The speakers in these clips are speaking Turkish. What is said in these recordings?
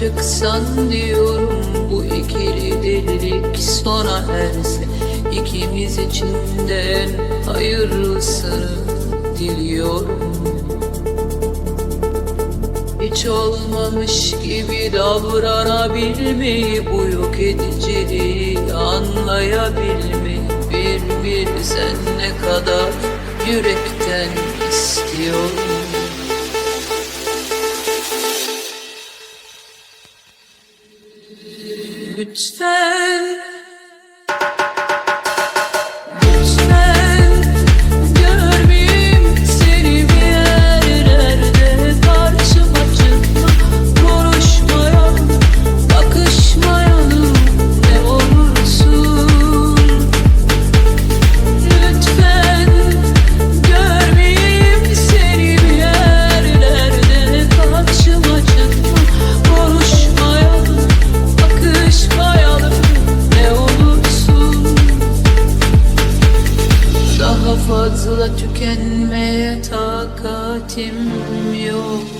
çıksan diyorum Bu ikili delilik sona erse. İkimiz için de en hayırlısını diliyorum. Hiç olmamış gibi davranabilmeyi Bu yok ediciliği anlayabilmeyi. Bir bir sen ne kadar yürekten istiyorum Lütfen tükenmeye takatim yok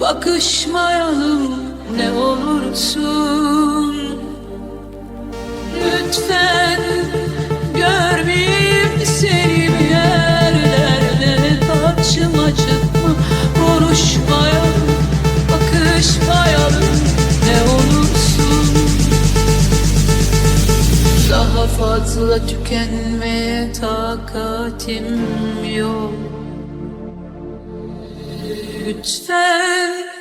Bakışmayalım ne olursun. Lütfen görmeyeyim seni bir yerlerde? Karşıma çıkma konuşmayalım Bakışmayalım ne olursun. Daha fazla tükenmeye takatim yok Lütfen